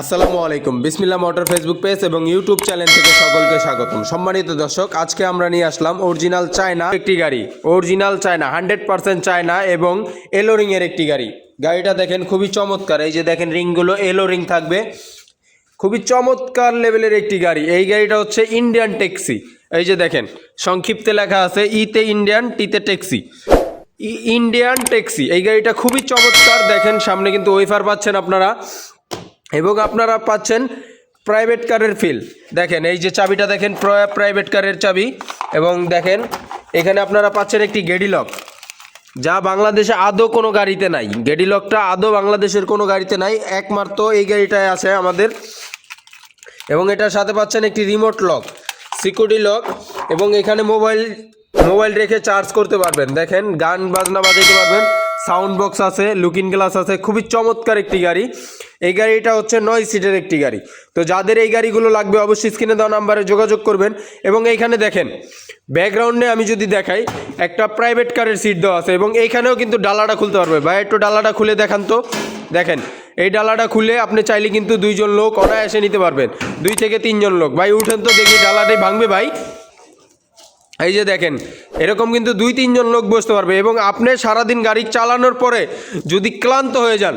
আসসালামু আলাইকুম। বিসমিল্লা motor Facebook page এবং ইউটিউব চ্যানেল থেকে সকলকে স্বাগতম। সম্মানিত দর্শক, আজকে আমরা নিয়ে আসলাম অরিজিনাল চায়না একটি গাড়ি। Original China, hundred percent China এবং এলো রিংয়ের একটি গাড়ি। গাড়িটা দেখেন খুবই চমৎকার। এই যে দেখেন রিংগুলো এলো রিং থাকবে। খুবই চমৎকার লেভেলের একটি গাড়ি। এই গাড়িটা হচ্ছে ইন্ডিয়ান ট্যাক্সি এই যে দেখেন, সংক্ষিপ্তে লেখা আছে, ইতে ইন্ডিয়ান টিতে ট্যাক্সি ইন্ডিয়ান ট্যাক্সি এই গাড়িটা খুবই চমৎকার। দেখেন, সামনে কিন্তু ওয়েফার পাচ্ছেন আপনারা। এবং আপনারা পাচ্ছেন প্রাইভেট কারের ফিল দেখেন, এই যে চাবিটা দেখেন প্রাইভেট কারের চাবি। এবং দেখেন, এখানে আপনারা পাচ্ছেন একটি গেডিলক যা বাংলাদেশে আদৌ কোনো গাড়িতে নাই। গেডিলকটা আদৌ বাংলাদেশের কোনো গাড়িতে নাই। একমাত্র এই গাড়িটায় আছে আমাদের। এবং এটার সাথে পাচ্ছেন একটি রিমোট লক সিকিউরিটি লক এবং এখানে মোবাইল মোবাইল রেখে চার্জ করতে পারবেন। দেখেন, গান বাজনা বাজাতে পারবেন। সাউন্ড বক্স আছে, লুকিং গ্লাস আছে, খুবই চমৎকার একটি গাড়ি। এই গাড়িটা হচ্ছে নয় সিটের একটি গাড়ি। তো যাদের এই গাড়িগুলো লাগবে অবশ্যই স্ক্রিনে দেওয়া নাম্বারে যোগাযোগ করবেন। এবং এইখানে দেখেন, ব্যাকগ্রাউন্ডে আমি যদি দেখাই, একটা প্রাইভেট কারের সিট দেওয়া আছে এবং এইখানেও কিন্তু ডালাটা খুলতে পারবে। ভাই, একটু ডালাটা খুলে দেখান তো। দেখেন, এই ডালাটা খুলে আপনি চাইলে কিন্তু দুইজন লোক অনায়াসে নিতে পারবেন। দুই থেকে তিনজন লোক। ভাই, উঠেন তো, দেখি ডালাটাই ভাঙবে ভাই। এই যে দেখেন, এরকম কিন্তু দুই, তিনজন লোক বসতে পারবে এবং আপনি সারাদিন গাড়ি চালানোর পরে যদি ক্লান্ত হয়ে যান,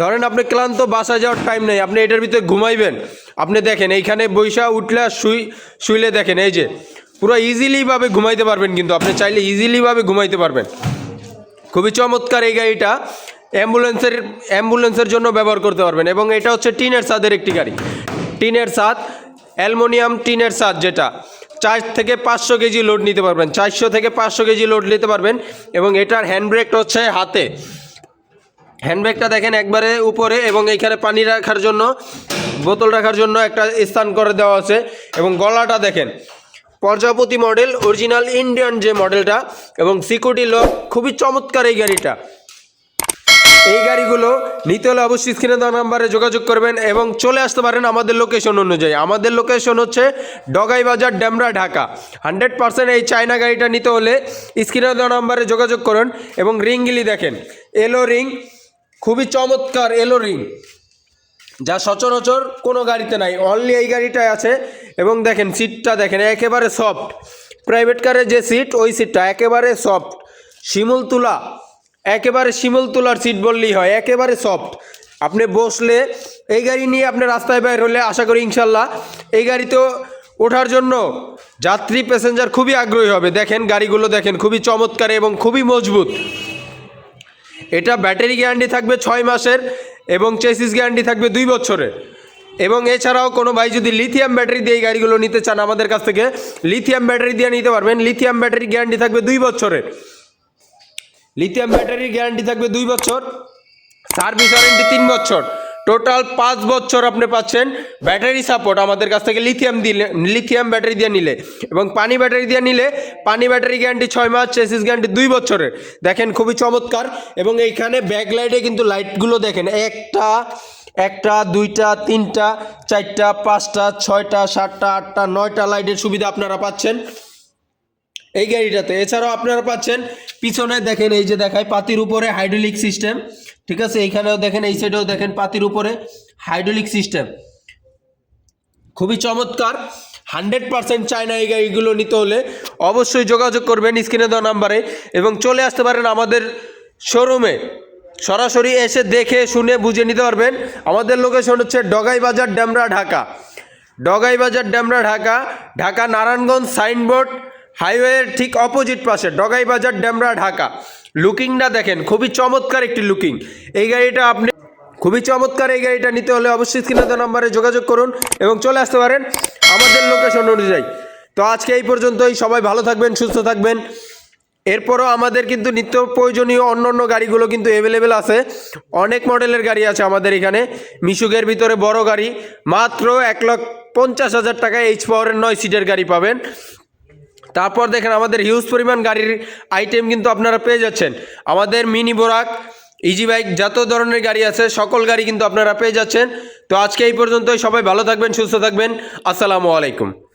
ধরেন আপনি ক্লান্ত বাসায় যাওয়ার টাইম নেই, আপনি এটার ভিতরে ঘুমাইবেন। আপনি দেখেন, এইখানে বৈশা উঠলে শুই, শুইলে দেখেন, এই যে, পুরো ইজিলিভাবে ঘুমাইতে পারবেন কিন্তু, আপনি চাইলে ইজিলিভাবে ঘুমাইতে পারবেন। খুবই চমৎকার এই গাড়িটা, অ্যাম্বুলেন্সের অ্যাম্বুলেন্সের জন্য ব্যবহার করতে পারবেন এবং এটা হচ্ছে টিনের ছাদের একটি গাড়ি। টিনের ছাদ, অ্যালমোনিয়াম টিনের ছাদ যেটা চার থেকে পাঁচশো কেজি লোড নিতে পারবেন। চারশো থেকে পাঁচশো কেজি লোড নিতে পারবেন এবং এটার হ্যান্ড হচ্ছে হাতে। হ্যান্ড ব্রেকটা দেখেন একবারে উপরে এবং এইখানে পানি রাখার জন্য, বোতল রাখার জন্য একটা স্থান করে দেওয়া আছে এবং গলাটা দেখেন। প্রজাপতি মডেল অরিজিনাল ইন্ডিয়ান যে মডেলটা এবং সিকিউরিটি লক খুবই চমৎকার এই গাড়িটা। এই গাড়িগুলো নিতে হলে অবশ্যই স্ক্রিনে দেওয়া নাম্বারে যোগাযোগ করবেন এবং চলে আসতে পারেন আমাদের লোকেশন অনুযায়ী। আমাদের লোকেশন হচ্ছে ডগাই বাজার ড্যামরা ঢাকা। হান্ড্রেড পার্সেন্ট এই চায়না গাড়িটা নিতে হলে স্ক্রিনে দেওয়া নাম্বারে যোগাযোগ করুন এবং রিংগুলি দেখেন। এলো রিং খুবই চমৎকার এলো রিং যা সচরাচর কোনো গাড়িতে নাই অনলি এই গাড়িটায় আছে। এবং দেখেন সিটটা দেখেন, একেবারে সফট প্রাইভেট কারের যে সিট ওই সিটটা একেবারে সফট শিমুল তুলা। একেবারে শিমল তোলার সিট বললেই হয়, একেবারে সফট আপনি বসলে এই গাড়ি নিয়ে আপনি রাস্তায় বের হলে আশা করি ইনশাল্লাহ এই গাড়িতেও ওঠার জন্য যাত্রী প্যাসেঞ্জার খুবই আগ্রহী হবে। দেখেন গাড়িগুলো দেখেন, খুবই চমৎকার এবং খুবই মজবুত। এটা ব্যাটারি গ্যারান্টি থাকবে ছয় মাসের এবং চেসিস গ্যারান্টি থাকবে দুই বছরের। এবং এছাড়াও কোনো ভাই যদি লিথিয়াম ব্যাটারি দিয়ে এই গাড়িগুলো নিতে চান আমাদের কাছ থেকে লিথিয়াম ব্যাটারি দিয়ে নিতে পারবেন। লিথিয়াম ব্যাটারি গ্যারান্টি থাকবে দুই বছরের। লিথিয়াম ব্যাটারির গ্যারান্টি থাকবে দুই বছর সার্ভিস ওয়ারেন্টি তিন বছর। টোটাল পাঁচ বছর আপনি পাচ্ছেন ব্যাটারি সাপোর্ট আমাদের কাছ থেকে লিথিয়াম দিলে লিথিয়াম ব্যাটারি দিয়ে নিলে। এবং পানি ব্যাটারি দিয়ে নিলে পানি ব্যাটারি গ্যারান্টি ছয় মাস চেসিস গ্যারান্টি দুই বছরের। দেখেন খুবই চমৎকার। এবং এইখানে ব্যাক লাইটে কিন্তু লাইটগুলো দেখেন, একটা একটা, দুইটা, তিনটা, চারটা, পাঁচটা, ছয়টা, সাতটা, আটটা, নয়টা লাইটের সুবিধা আপনারা পাচ্ছেন। এই গাড়িটাতে। এছাড়াও আপনারা পাচ্ছেন, পিছনে দেখেন এই যে দেখায় পাতির উপরে হাইড্রোলিক সিস্টেম ঠিক আছে? এইখানেও দেখেন, এই সাইডেও দেখেন পাতির উপরে হাইড্রোলিক সিস্টেম খুবই চমৎকার। হান্ড্রেড পার্সেন্ট চায়না এই গাড়িগুলো নিতে হলে অবশ্যই যোগাযোগ করবেন স্ক্রিনে দেওয়া নাম্বারে এবং চলে আসতে পারেন আমাদের শোরুমে সরাসরি এসে দেখে, শুনে, বুঝে নিতে পারবেন। আমাদের লোকেশন হচ্ছে ডগাই বাজার, ড্যামরা, ঢাকা। ডগাই বাজার, ড্যামরা, ঢাকা। ঢাকা, নারায়ণগঞ্জ, সাইনবোর্ড। হাইওয়ের ঠিক অপোজিট পাশে ডগাই বাজার ড্যামরা ঢাকা। লুকিংটা দেখেন, খুবই চমৎকার একটি লুকিং এই গাড়িটা আপনি খুবই চমৎকার এই গাড়িটা নিতে হলে অবশ্যই স্ক্রিনে দেওয়া নাম্বারে যোগাযোগ করুন এবং চলে আসতে পারেন আমাদের লোকেশন অনুযায়ী। তো আজকে এই পর্যন্তই, সবাই ভালো থাকবেন, সুস্থ থাকবেন। এরপরও আমাদের কিন্তু নিত্য প্রয়োজনীয় অন্য অন্য গাড়িগুলো কিন্তু অ্যাভেলেবেল আছে। অনেক মডেলের গাড়ি আছে আমাদের এখানে। মিশুকের ভিতরে বড় গাড়ি, মাত্র এক লাখ পঞ্চাশ হাজার টাকায় এইচ পাওয়ারের নয় সিটের গাড়ি পাবেন। তারপর দেখেন আমাদের হিউজ পরিমাণ গাড়ির আইটেম কিন্তু আপনারা পেয়ে যাচ্ছেন। আমাদের মিনি বোরাক ইজি বাইক যত ধরনের গাড়ি আছে, সকল গাড়ি কিন্তু আপনারা পেয়ে যাচ্ছেন। তো আজকে এই পর্যন্তই, সবাই ভালো থাকবেন, সুস্থ থাকবেন। আসসালামু আলাইকুম।